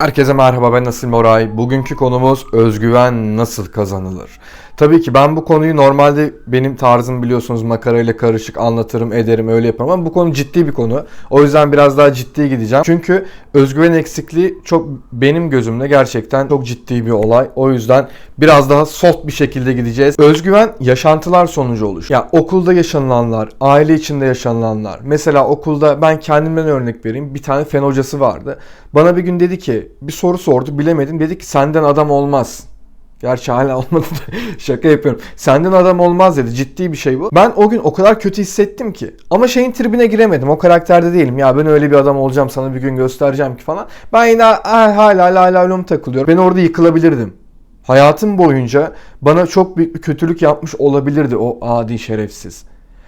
Herkese merhaba ben Asil Moray. Bugünkü konumuz özgüven nasıl kazanılır? Tabii ki ben bu konuyu normalde benim tarzım biliyorsunuz makarayla karışık anlatırım ederim öyle yaparım ama bu konu ciddi bir konu. O yüzden biraz daha ciddi gideceğim. Çünkü özgüven eksikliği çok benim gözümde gerçekten çok ciddi bir olay. O yüzden biraz daha soft bir şekilde gideceğiz. Özgüven yaşantılar sonucu oluşur. Ya okulda yaşanılanlar, aile içinde yaşanılanlar. Mesela okulda ben kendimden örnek vereyim. Bir tane fen hocası vardı. Bana bir gün dedi ki bir soru sordu bilemedim. Dedi ki senden adam olmaz. Gerçi hala olmadı da şaka yapıyorum. Senden adam olmaz dedi. Ciddi bir şey bu. Ben o gün o kadar kötü hissettim ki. Ama şeyin tribine giremedim. O karakterde değilim. Ya ben öyle bir adam olacağım sana bir gün göstereceğim ki falan. Ben yine ah, hala hala hala takılıyorum. Ben orada yıkılabilirdim. Hayatım boyunca bana çok büyük bir kötülük yapmış olabilirdi o adi şerefsiz.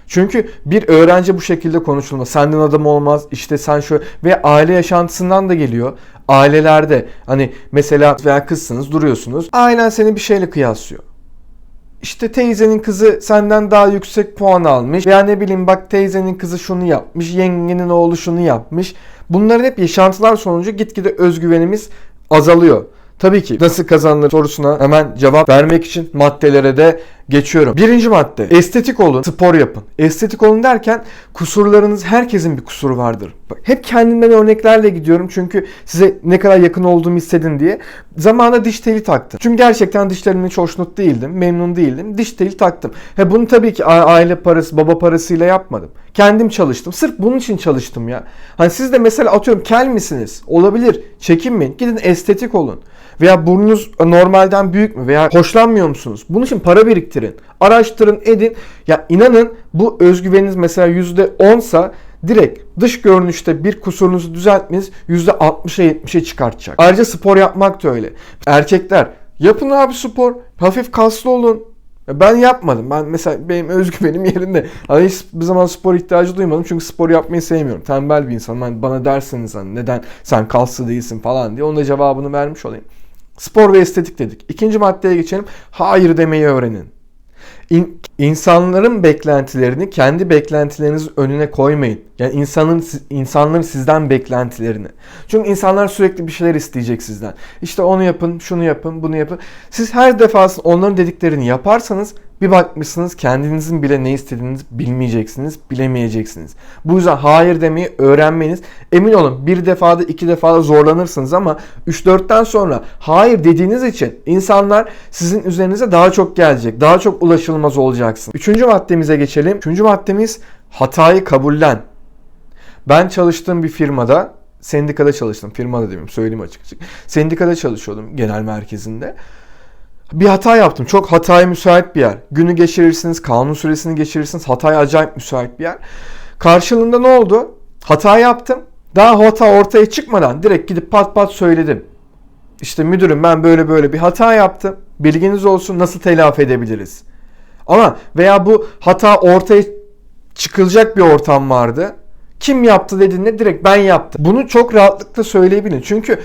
Çünkü bir öğrenci bu şekilde konuşulma. Senden adam olmaz. işte sen şu ve aile yaşantısından da geliyor. Ailelerde hani mesela veya kızsınız duruyorsunuz. Ailen seni bir şeyle kıyaslıyor. İşte teyzenin kızı senden daha yüksek puan almış. Veya ne bileyim bak teyzenin kızı şunu yapmış. Yengenin oğlu şunu yapmış. Bunların hep yaşantılar sonucu gitgide özgüvenimiz azalıyor. Tabii ki nasıl kazanılır sorusuna hemen cevap vermek için maddelere de geçiyorum. Birinci madde estetik olun, spor yapın. Estetik olun derken kusurlarınız herkesin bir kusuru vardır. Hep kendimden örneklerle gidiyorum çünkü size ne kadar yakın olduğumu hissedin diye. Zamanında diş teli taktım. Çünkü gerçekten dişlerimden hiç hoşnut değildim, memnun değildim. Diş teli taktım. He bunu tabii ki aile parası, baba parasıyla yapmadım. Kendim çalıştım. Sırf bunun için çalıştım ya. Hani siz de mesela atıyorum kel misiniz? Olabilir. Çekinmeyin. Gidin estetik olun. Veya burnunuz normalden büyük mü? Veya hoşlanmıyor musunuz? Bunun için para biriktirin. Araştırın, edin. Ya inanın bu özgüveniniz mesela %10 sa direkt dış görünüşte bir kusurunuzu düzeltmeniz %60'a 70'e çıkartacak. Ayrıca spor yapmak da öyle. Erkekler yapın abi spor. Hafif kaslı olun. Ben yapmadım. Ben mesela benim özgüvenim yerinde. Hani hiç bir zaman spor ihtiyacı duymadım. Çünkü spor yapmayı sevmiyorum. Tembel bir insanım. Hani bana derseniz hani neden sen kaslı değilsin falan diye. Onun da cevabını vermiş olayım. Spor ve estetik dedik. İkinci maddeye geçelim. Hayır demeyi öğrenin. İn, insanların beklentilerini kendi beklentilerinizin önüne koymayın. Yani insanın insanların sizden beklentilerini. Çünkü insanlar sürekli bir şeyler isteyecek sizden. İşte onu yapın, şunu yapın, bunu yapın. Siz her defasında onların dediklerini yaparsanız bir bakmışsınız kendinizin bile ne istediğinizi bilmeyeceksiniz, bilemeyeceksiniz. Bu yüzden hayır demeyi öğrenmeniz. Emin olun bir defada iki defada zorlanırsınız ama 3-4'ten sonra hayır dediğiniz için insanlar sizin üzerinize daha çok gelecek. Daha çok ulaşılmaz olacaksın. Üçüncü maddemize geçelim. Üçüncü maddemiz hatayı kabullen. Ben çalıştığım bir firmada sendikada çalıştım. Firmada demiyorum söyleyeyim açık açık. Sendikada çalışıyordum genel merkezinde. Bir hata yaptım. Çok hataya müsait bir yer. Günü geçirirsiniz, kanun süresini geçirirsiniz. Hataya acayip müsait bir yer. Karşılığında ne oldu? Hata yaptım. Daha hata ortaya çıkmadan direkt gidip pat pat söyledim. İşte müdürüm ben böyle böyle bir hata yaptım. Bilginiz olsun nasıl telafi edebiliriz? Ama veya bu hata ortaya çıkılacak bir ortam vardı. Kim yaptı dediğinde direkt ben yaptım. Bunu çok rahatlıkla söyleyebilin. Çünkü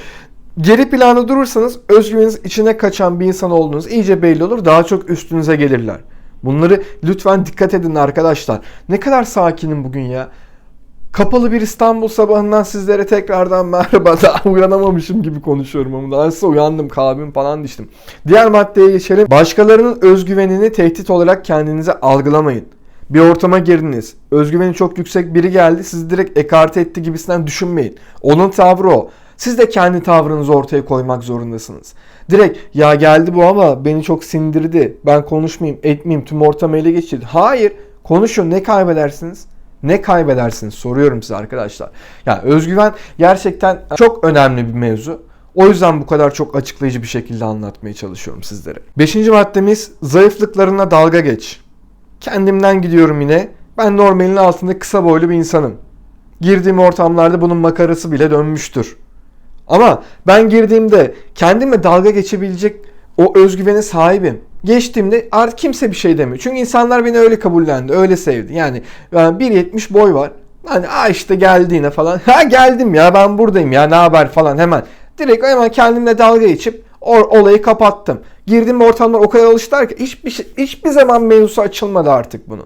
geri planda durursanız özgüveniniz içine kaçan bir insan olduğunuz iyice belli olur. Daha çok üstünüze gelirler. Bunları lütfen dikkat edin arkadaşlar. Ne kadar sakinim bugün ya. Kapalı bir İstanbul sabahından sizlere tekrardan merhaba. Daha uyanamamışım gibi konuşuyorum ama daha uyandım kalbim falan düştüm. Diğer maddeye geçelim. Başkalarının özgüvenini tehdit olarak kendinize algılamayın. Bir ortama girdiniz. Özgüveni çok yüksek biri geldi. Sizi direkt ekarte etti gibisinden düşünmeyin. Onun tavrı o. Siz de kendi tavrınızı ortaya koymak zorundasınız. Direkt ya geldi bu ama beni çok sindirdi. Ben konuşmayayım, etmeyeyim, tüm ortamı ele geçirdi. Hayır. Konuşun. Ne kaybedersiniz? Ne kaybedersiniz? Soruyorum size arkadaşlar. Yani özgüven gerçekten çok önemli bir mevzu. O yüzden bu kadar çok açıklayıcı bir şekilde anlatmaya çalışıyorum sizlere. Beşinci maddemiz zayıflıklarına dalga geç. Kendimden gidiyorum yine. Ben normalin altında kısa boylu bir insanım. Girdiğim ortamlarda bunun makarası bile dönmüştür. Ama ben girdiğimde kendime dalga geçebilecek o özgüvene sahibim. Geçtiğimde artık kimse bir şey demiyor. Çünkü insanlar beni öyle kabullendi, öyle sevdi. Yani, yani 1.70 boy var. Hani aa işte geldiğine falan. Ha geldim ya ben buradayım ya ne haber falan hemen. Direkt hemen kendimle dalga geçip olayı kapattım. Girdiğim ortamlar o kadar alıştılar ki hiçbir, şey, hiçbir zaman mevzusu açılmadı artık bunun.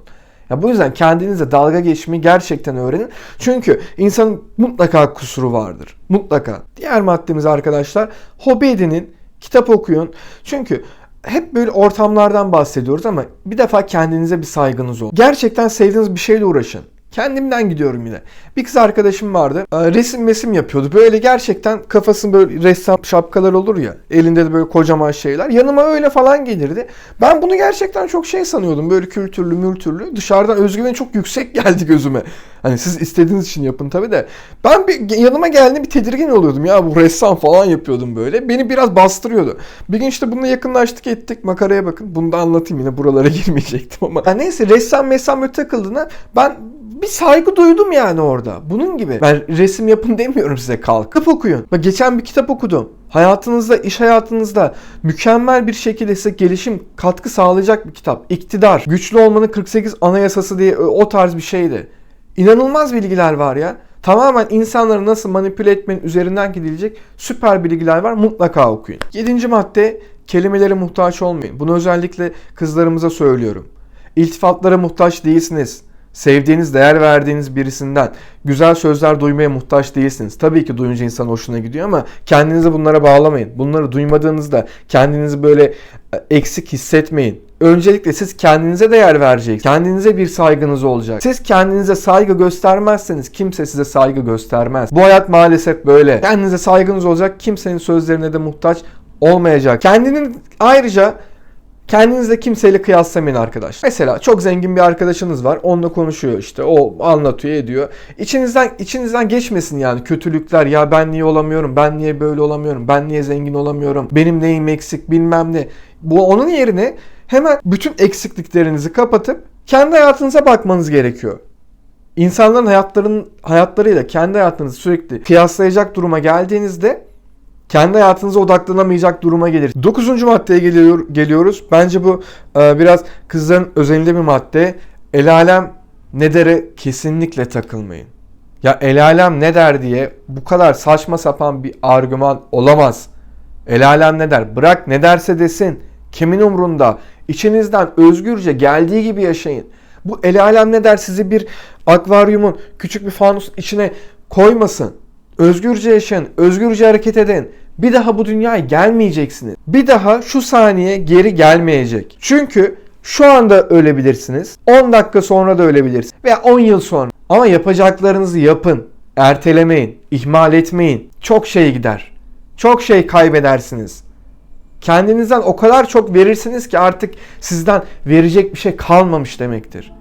Ya bu yüzden kendinize dalga geçmeyi gerçekten öğrenin. Çünkü insanın mutlaka kusuru vardır. Mutlaka. Diğer maddemiz arkadaşlar hobi edinin, kitap okuyun. Çünkü hep böyle ortamlardan bahsediyoruz ama bir defa kendinize bir saygınız olsun. Gerçekten sevdiğiniz bir şeyle uğraşın. Kendimden gidiyorum yine. Bir kız arkadaşım vardı. Ee, Resim mesim yapıyordu. Böyle gerçekten kafasında böyle ressam şapkalar olur ya. Elinde de böyle kocaman şeyler. Yanıma öyle falan gelirdi. Ben bunu gerçekten çok şey sanıyordum. Böyle kültürlü mültürlü. Dışarıdan özgüveni çok yüksek geldi gözüme. Hani siz istediğiniz için yapın tabi de. Ben bir yanıma geldiğinde bir tedirgin oluyordum. Ya bu ressam falan yapıyordum böyle. Beni biraz bastırıyordu. Bir gün işte bununla yakınlaştık ettik. Makaraya bakın. Bunu da anlatayım yine buralara girmeyecektim ama. Ya neyse ressam messam böyle takıldığına ben bir saygı duydum yani orada. Bunun gibi. Ben resim yapın demiyorum size kalk. Kitap okuyun. Bak geçen bir kitap okudum. Hayatınızda, iş hayatınızda mükemmel bir şekilde size gelişim, katkı sağlayacak bir kitap. İktidar, güçlü olmanın 48 anayasası diye o tarz bir şeydi. İnanılmaz bilgiler var ya. Tamamen insanları nasıl manipüle etmenin üzerinden gidilecek süper bilgiler var. Mutlaka okuyun. Yedinci madde kelimelere muhtaç olmayın. Bunu özellikle kızlarımıza söylüyorum. İltifatlara muhtaç değilsiniz. Sevdiğiniz, değer verdiğiniz birisinden güzel sözler duymaya muhtaç değilsiniz. Tabii ki duyunca insan hoşuna gidiyor ama kendinizi bunlara bağlamayın. Bunları duymadığınızda kendinizi böyle e, eksik hissetmeyin. Öncelikle siz kendinize değer vereceksiniz. Kendinize bir saygınız olacak. Siz kendinize saygı göstermezseniz kimse size saygı göstermez. Bu hayat maalesef böyle. Kendinize saygınız olacak. Kimsenin sözlerine de muhtaç olmayacak. Kendinin ayrıca Kendinizle kimseyle kıyaslamayın arkadaş. Mesela çok zengin bir arkadaşınız var. Onunla konuşuyor işte. O anlatıyor, ediyor. İçinizden içinizden geçmesin yani kötülükler. Ya ben niye olamıyorum? Ben niye böyle olamıyorum? Ben niye zengin olamıyorum? Benim neyim eksik bilmem ne. Bu onun yerine hemen bütün eksikliklerinizi kapatıp kendi hayatınıza bakmanız gerekiyor. İnsanların hayatlarının hayatlarıyla kendi hayatınızı sürekli kıyaslayacak duruma geldiğinizde kendi hayatınıza odaklanamayacak duruma gelir. Dokuzuncu maddeye geliyor, geliyoruz. Bence bu e, biraz kızların özelinde bir madde. El alem ne dere kesinlikle takılmayın. Ya el alem ne der diye bu kadar saçma sapan bir argüman olamaz. El alem ne der? Bırak ne derse desin. Kimin umrunda? İçinizden özgürce geldiği gibi yaşayın. Bu el alem ne der sizi bir akvaryumun küçük bir fanus içine koymasın. Özgürce yaşayın, özgürce hareket edin. Bir daha bu dünyaya gelmeyeceksiniz. Bir daha şu saniye geri gelmeyecek. Çünkü şu anda ölebilirsiniz. 10 dakika sonra da ölebilirsiniz. Veya 10 yıl sonra. Ama yapacaklarınızı yapın. Ertelemeyin. ihmal etmeyin. Çok şey gider. Çok şey kaybedersiniz. Kendinizden o kadar çok verirsiniz ki artık sizden verecek bir şey kalmamış demektir.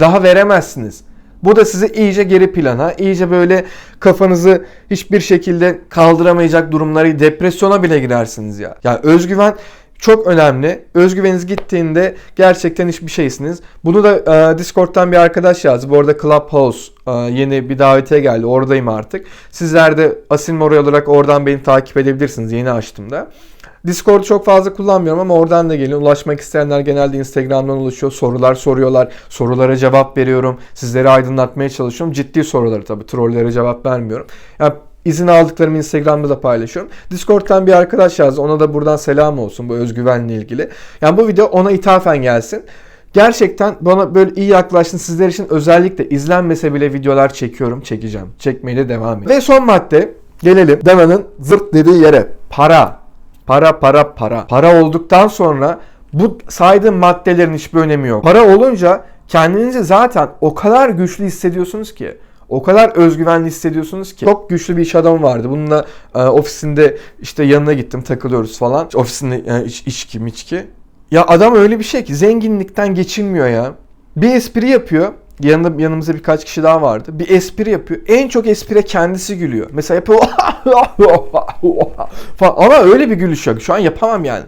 Daha veremezsiniz. Bu da sizi iyice geri plana, iyice böyle kafanızı hiçbir şekilde kaldıramayacak durumları, depresyona bile girersiniz ya. Yani özgüven çok önemli. Özgüveniniz gittiğinde gerçekten hiçbir şeysiniz. Bunu da e, Discord'dan bir arkadaş yazdı. Bu arada Clubhouse e, yeni bir davete geldi. Oradayım artık. Sizler de Asil Moray olarak oradan beni takip edebilirsiniz. Yeni açtım da. Discord çok fazla kullanmıyorum ama oradan da geliyor. Ulaşmak isteyenler genelde Instagram'dan ulaşıyor. Sorular soruyorlar. Sorulara cevap veriyorum. Sizleri aydınlatmaya çalışıyorum. Ciddi soruları tabii. Trollere cevap vermiyorum. Yani izin aldıklarımı Instagram'da da paylaşıyorum. Discord'dan bir arkadaş yazdı. Ona da buradan selam olsun bu özgüvenle ilgili. Yani bu video ona ithafen gelsin. Gerçekten bana böyle iyi yaklaştın. Sizler için özellikle izlenmese bile videolar çekiyorum. Çekeceğim. Çekmeye de devam edeceğim. Ve son madde gelelim Devan'ın zırt dediği yere. Para. Para para para. Para olduktan sonra bu saydığım maddelerin hiçbir önemi yok. Para olunca kendinizi zaten o kadar güçlü hissediyorsunuz ki. O kadar özgüvenli hissediyorsunuz ki. Çok güçlü bir iş adamı vardı. Bununla e, ofisinde işte yanına gittim takılıyoruz falan. Ofisinde yani iç, içki miçki. Ya adam öyle bir şey ki zenginlikten geçinmiyor ya. Bir espri yapıyor. Yanında yanımızda birkaç kişi daha vardı. Bir espri yapıyor. En çok espri kendisi gülüyor. Mesela yapıyor falan. Ama öyle bir gülüş yok. Şu an yapamam yani.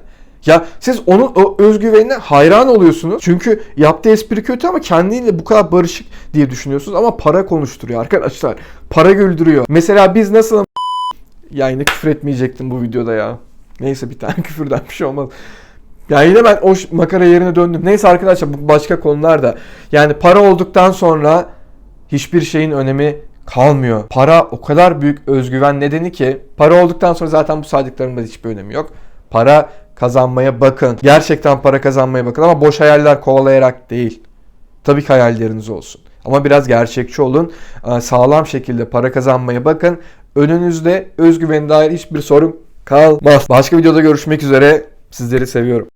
Ya siz onun o özgüvenine hayran oluyorsunuz. Çünkü yaptığı espri kötü ama kendiyle bu kadar barışık diye düşünüyorsunuz. Ama para konuşturuyor arkadaşlar. Para güldürüyor. Mesela biz nasıl... Ya yine küfür etmeyecektim bu videoda ya. Neyse bir tane küfürden bir şey olmaz. Ya yine ben o makara yerine döndüm. Neyse arkadaşlar bu başka konular da. Yani para olduktan sonra hiçbir şeyin önemi kalmıyor. Para o kadar büyük özgüven nedeni ki para olduktan sonra zaten bu saydıklarımda hiçbir önemi yok. Para kazanmaya bakın. Gerçekten para kazanmaya bakın ama boş hayaller kovalayarak değil. Tabii ki hayalleriniz olsun. Ama biraz gerçekçi olun. Ee, Sağlam şekilde para kazanmaya bakın. Önünüzde özgüvene dair hiçbir sorun kalmaz. Başka videoda görüşmek üzere. Sizleri seviyorum.